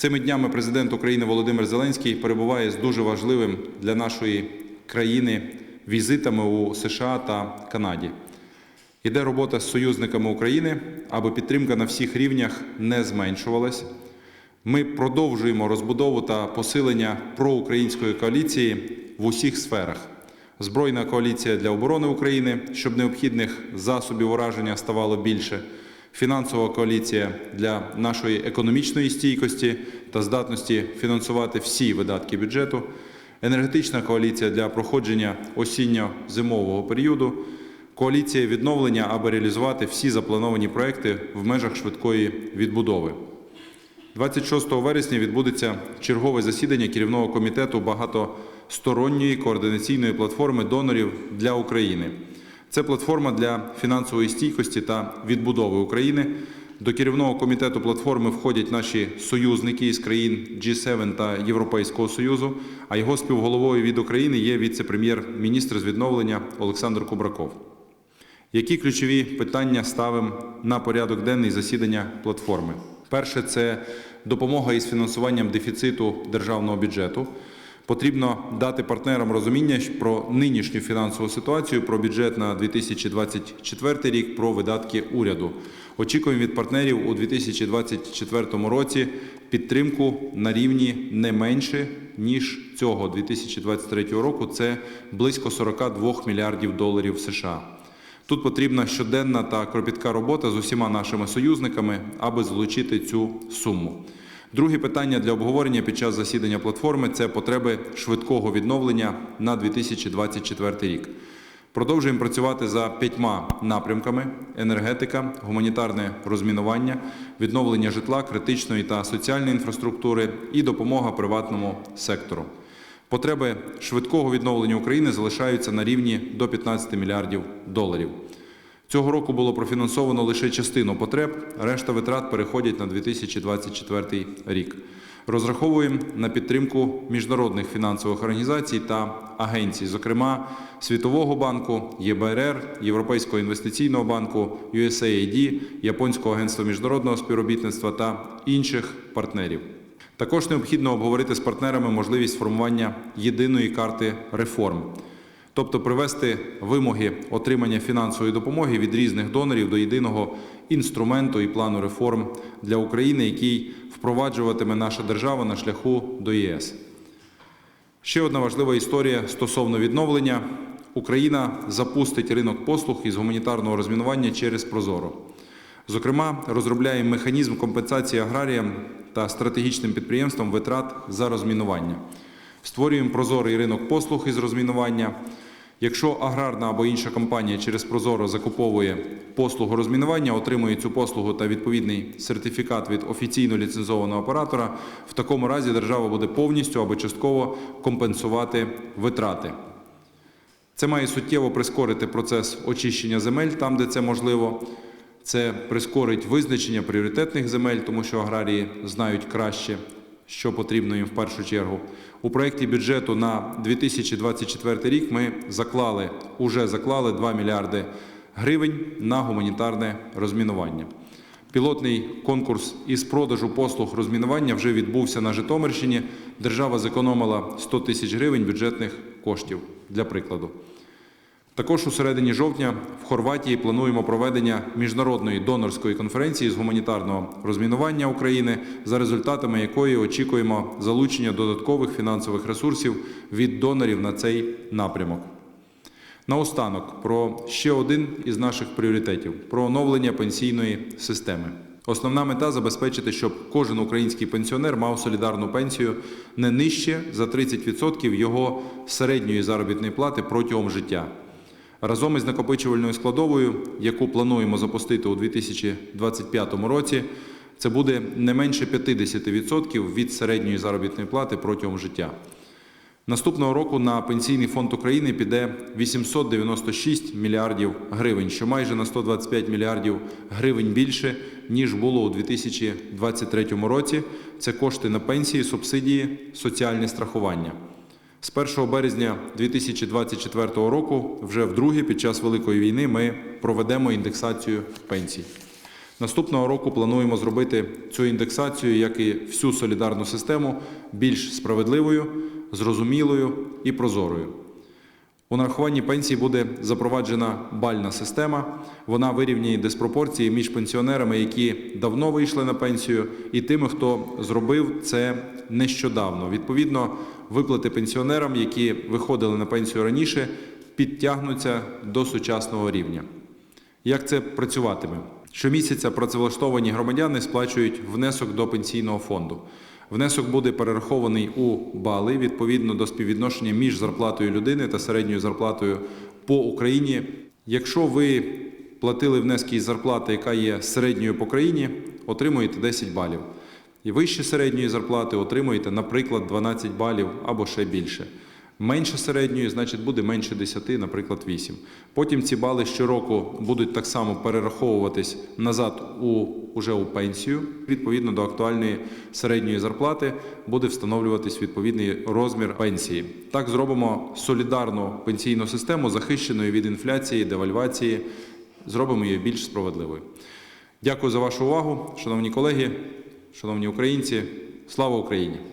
Цими днями президент України Володимир Зеленський перебуває з дуже важливим для нашої країни візитами у США та Канаді. Іде робота з союзниками України, аби підтримка на всіх рівнях не зменшувалась. Ми продовжуємо розбудову та посилення проукраїнської коаліції в усіх сферах. Збройна коаліція для оборони України, щоб необхідних засобів ураження ставало більше. Фінансова коаліція для нашої економічної стійкості та здатності фінансувати всі видатки бюджету. Енергетична коаліція для проходження осінньо-зимового періоду. Коаліція відновлення, аби реалізувати всі заплановані проекти в межах швидкої відбудови. 26 вересня відбудеться чергове засідання керівного комітету багатосторонньої координаційної платформи донорів для України. Це платформа для фінансової стійкості та відбудови України. До керівного комітету платформи входять наші союзники із країн G7 та Європейського Союзу, а його співголовою від України є віце-прем'єр-міністр з відновлення Олександр Кубраков. Які ключові питання ставимо на порядок денний засідання платформи? Перше це допомога із фінансуванням дефіциту державного бюджету. Потрібно дати партнерам розуміння про нинішню фінансову ситуацію, про бюджет на 2024 рік, про видатки уряду. Очікуємо від партнерів у 2024 році підтримку на рівні не менше ніж цього 2023 року. Це близько 42 мільярдів доларів США. Тут потрібна щоденна та кропітка робота з усіма нашими союзниками, аби залучити цю суму. Друге питання для обговорення під час засідання платформи це потреби швидкого відновлення на 2024 рік. Продовжуємо працювати за п'ятьма напрямками: енергетика, гуманітарне розмінування, відновлення житла, критичної та соціальної інфраструктури і допомога приватному сектору. Потреби швидкого відновлення України залишаються на рівні до 15 мільярдів доларів. Цього року було профінансовано лише частину потреб, решта витрат переходять на 2024 рік. Розраховуємо на підтримку міжнародних фінансових організацій та агенцій, зокрема Світового банку, ЄБРР, Європейського інвестиційного банку, USAID, Японського агентства міжнародного співробітництва та інших партнерів. Також необхідно обговорити з партнерами можливість формування єдиної карти реформ, тобто привести вимоги отримання фінансової допомоги від різних донорів до єдиного інструменту і плану реформ для України, який впроваджуватиме наша держава на шляху до ЄС. Ще одна важлива історія стосовно відновлення. Україна запустить ринок послуг із гуманітарного розмінування через Прозоро. Зокрема, розробляємо механізм компенсації аграріям та стратегічним підприємствам витрат за розмінування. Створюємо прозорий ринок послуг із розмінування. Якщо аграрна або інша компанія через Прозоро закуповує послугу розмінування, отримує цю послугу та відповідний сертифікат від офіційно ліцензованого оператора, в такому разі держава буде повністю або частково компенсувати витрати. Це має суттєво прискорити процес очищення земель там, де це можливо. Це прискорить визначення пріоритетних земель, тому що аграрії знають краще, що потрібно їм в першу чергу. У проєкті бюджету на 2024 рік ми заклали, уже заклали 2 мільярди гривень на гуманітарне розмінування. Пілотний конкурс із продажу послуг розмінування вже відбувся на Житомирщині. Держава зекономила 100 тисяч гривень бюджетних коштів для прикладу. Також у середині жовтня в Хорватії плануємо проведення міжнародної донорської конференції з гуманітарного розмінування України, за результатами якої очікуємо залучення додаткових фінансових ресурсів від донорів на цей напрямок. Наостанок про ще один із наших пріоритетів про оновлення пенсійної системи. Основна мета забезпечити, щоб кожен український пенсіонер мав солідарну пенсію не нижче за 30% його середньої заробітної плати протягом життя. Разом із накопичувальною складовою, яку плануємо запустити у 2025 році, це буде не менше 50% від середньої заробітної плати протягом життя. Наступного року на Пенсійний фонд України піде 896 мільярдів гривень, що майже на 125 мільярдів гривень більше, ніж було у 2023 році. Це кошти на пенсії, субсидії, соціальне страхування. З 1 березня 2024 року, вже вдруге, під час Великої війни, ми проведемо індексацію пенсій. Наступного року плануємо зробити цю індексацію, як і всю солідарну систему, більш справедливою, зрозумілою і прозорою. У нарахуванні пенсії буде запроваджена бальна система. Вона вирівняє диспропорції між пенсіонерами, які давно вийшли на пенсію, і тими, хто зробив це нещодавно. Відповідно, виплати пенсіонерам, які виходили на пенсію раніше, підтягнуться до сучасного рівня. Як це працюватиме? Щомісяця працевлаштовані громадяни сплачують внесок до пенсійного фонду. Внесок буде перерахований у бали відповідно до співвідношення між зарплатою людини та середньою зарплатою по Україні. Якщо ви платили внески із зарплати, яка є середньою по країні, отримуєте 10 балів. І вище середньої зарплати отримуєте, наприклад, 12 балів або ще більше. Менше середньої, значить, буде менше 10, наприклад, 8. Потім ці бали щороку будуть так само перераховуватись назад у, уже у пенсію. Відповідно до актуальної середньої зарплати буде встановлюватись відповідний розмір пенсії. Так зробимо солідарну пенсійну систему, захищеною від інфляції, девальвації, зробимо її більш справедливою. Дякую за вашу увагу, шановні колеги, шановні українці. Слава Україні!